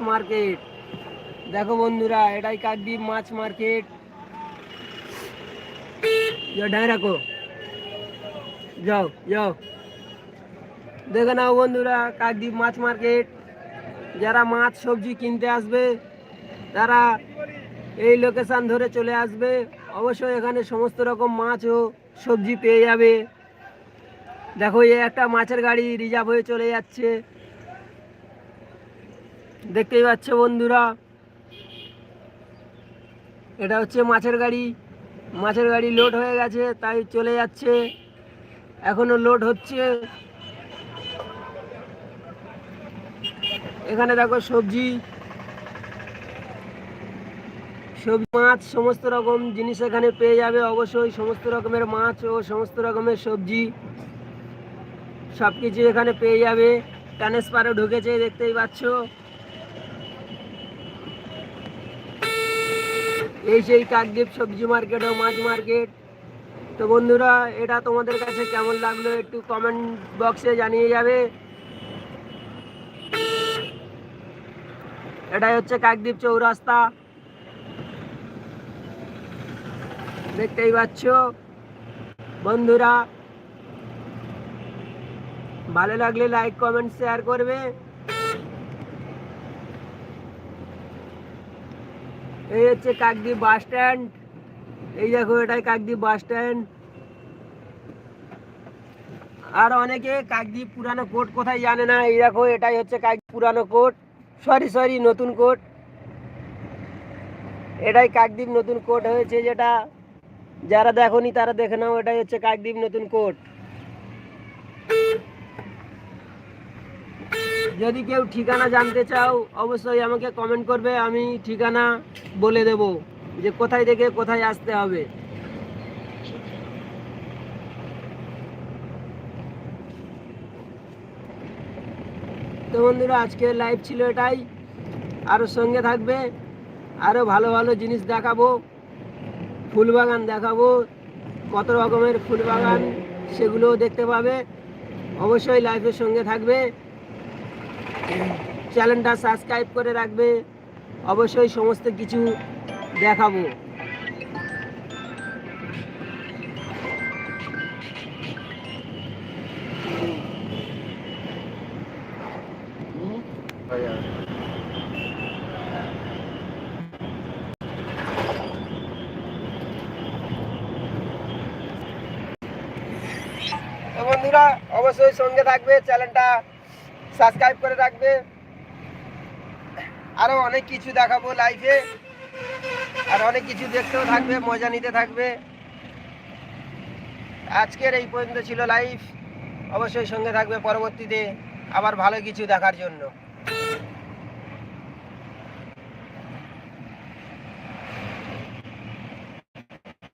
Market. দেখো বন্ধুরা, এটাই কাকদ্বীপ মাছ মার্কেট। রাখো। যাও যাও। দেখে নাও বন্ধুরা, কাকদ্বীপ মাছ মার্কেট। যারা মাছ, সবজি কিনতে আসবে, তারা এই লোকেশান ধরে চলে আসবে। অবশ্যই এখানে সমস্ত রকম মাছ ও সবজি পেয়ে যাবে। দেখো, এই একটা মাছের গাড়ি রিজার্ভ হয়ে চলে যাচ্ছে। দেখতেই পাচ্ছ বন্ধুরা। এটা হচ্ছে মাছের গাড়ি। মাছের গাড়ি লোড হয়ে গেছে, তাই চলে যাচ্ছে। এখনও লোড হচ্ছে। এখানে দেখো সবজি। সবজি, মাছ, সমস্ত রকম জিনিস এখানে পেয়ে যাবে অবশ্যই। সমস্ত রকমের মাছ ও সমস্ত রকমের সবজি। সব কিছু এখানে পেয়ে যাবে। ট্রান্সফারে ঢুকেছে, দেখতেই পাচ্ছ। এই সেই কাকদ্বীপ সবজি মার্কেট ও মাছ মার্কেট তো বন্ধুরা, এটা তোমাদের কাছে কেমন লাগল একটু কমেন্ট বক্সে জানিয়ে যাবে। এটাই হচ্ছে কাকদ্বীপ চৌরাস্তা। দেখতেই পাচ্ছ। বন্ধুরা, ভালো লাগলে লাইক কমেন্ট শেয়ার করবে। এই হচ্ছে কাকদ্বীপ বাস স্ট্যান্ড। এই দেখো, এটাই কাকদ্বীপ বাস স্ট্যান্ড। আর অনেকে কাকদ্বীপ পুরানো কোর্ট কোথায় জানে না? এই দেখো, এটাই হচ্ছে কাকদ্বীপ পুরানো কোর্ট। সরি সরি নতুন কোর্ট। এটাই কাকদ্বীপ নতুন কোর্ট হয়েছে যেটা, যারা দেখোনি তারা দেখে নাও, এটাই হচ্ছে কাকদ্বীপ নতুন কোর্ট। যদি কেউ ঠিকানা জানতে চাও, অবশ্যই আমাকে কমেন্ট করবে, আমি ঠিকানা বলে দেব যে কোথায় থেকে কোথায় আসতে হবে। তো বন্ধুরা, আজকের লাইভ ছিল এটাই। আরও সঙ্গে থাকবে আরও ভালো ভালো জিনিস দেখাবো ফুল বাগান দেখাবো, কত রকমের ফুল বাগান সেগুলোও দেখতে পাবে। অবশ্যই লাইফের সঙ্গে থাকবে। চ্যানেলটা সাবস্ক্রাইব করে রাখবে। অবশ্যই সমস্ত কিছু দেখাবো। বন্ধুরা অবশ্যই সঙ্গে থাকবে চ্যানেলটা। সাবস্ক্রাইব করে রাখবে। আরও অনেক কিছু দেখাবো লাইফে আর অনেক কিছু দেখতেও থাকবে, মজা নিতে থাকবে। আজকের এই পর্যন্ত ছিল লাইফ অবশ্যই সঙ্গে থাকবে পরবর্তীতে আবার ভালো কিছু দেখার জন্য।